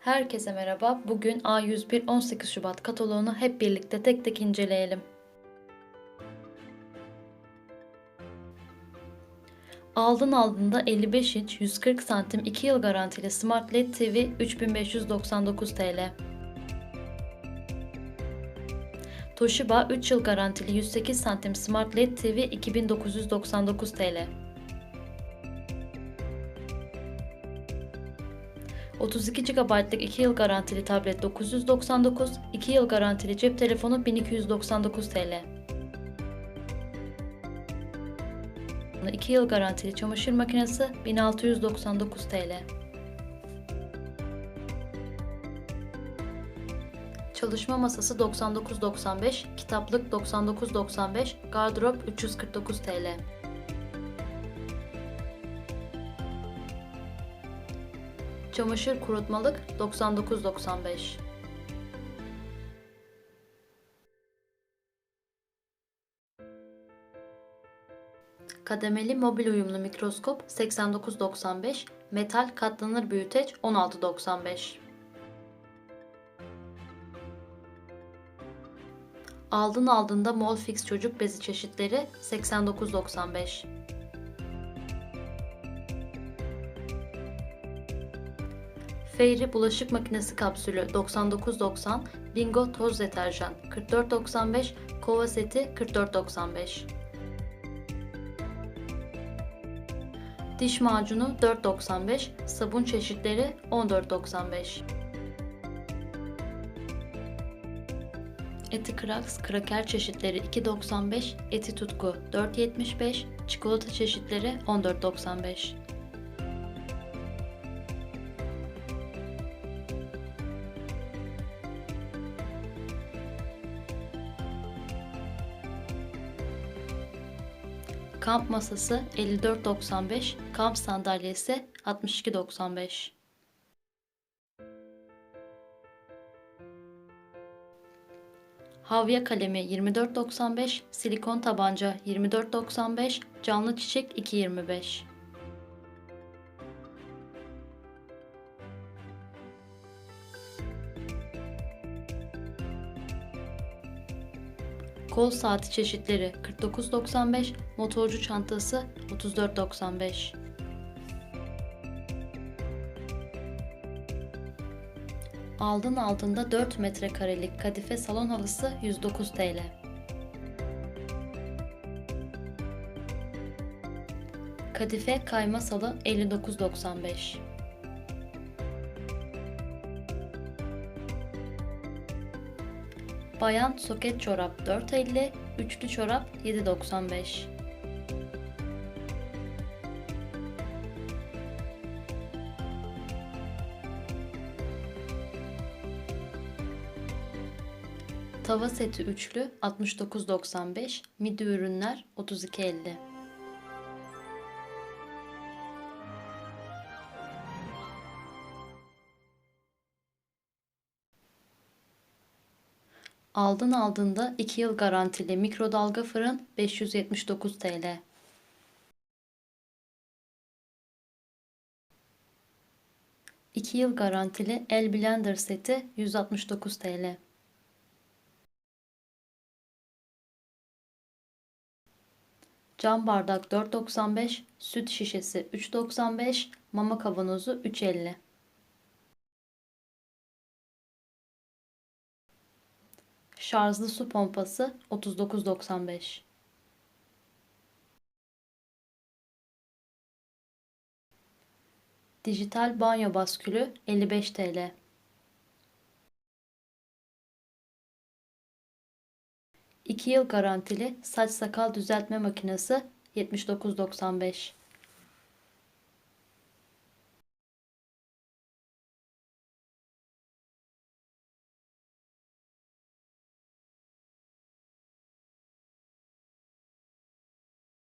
Herkese merhaba. Bugün A101 18 Şubat kataloğunu hep birlikte tek tek inceleyelim. Aldın aldığında 55 inç 140 santim 2 yıl garantili Smart LED TV 3599 TL. Toshiba 3 yıl garantili 108 santim Smart LED TV 2999 TL. 32 GB'lık 2 yıl garantili tablet 999, 2 yıl garantili cep telefonu 1299 TL. 2 yıl garantili çamaşır makinesi 1699 TL. Çalışma masası 99.95, kitaplık 99.95, gardırop 349 TL. Çamaşır kurutmalık 99.95. Kademeli mobil uyumlu mikroskop 89.95, metal katlanır büyüteç 16.95. Aldın aldığında Molfix çocuk bezi çeşitleri 89.95. Fairy bulaşık makinesi kapsülü 99.90, Bingo toz deterjan 44.95, kova seti 44.95. Diş macunu 4.95, sabun çeşitleri 14.95. Eti Kraks kraker çeşitleri 2.95, eti tutku 4.75, çikolata çeşitleri 14.95. Kamp masası 54.95, kamp sandalyesi 62.95. Havya kalemi 24.95, silikon tabanca 24.95, canlı çiçek 2.25. Kol saati çeşitleri 49.95, motorcu çantası 34.95. Aldın aldığında 4 metrekarelik kadife salon halısı 109 TL. Kadife kayma salı 59.95. Bayan soket çorap 4.50, üçlü çorap 7.95. Tava seti üçlü 69.95, midi ürünler 32.50. Aldın aldığında 2 yıl garantili mikrodalga fırın 579 TL. İki yıl garantili el blender seti 169 TL. Cam bardak 4.95, süt şişesi 3.95, mama kavanozu 3.50. Şarjlı su pompası 39.95. Dijital banyo baskülü 55 TL. İki yıl garantili saç sakal düzeltme makinesi 79.95.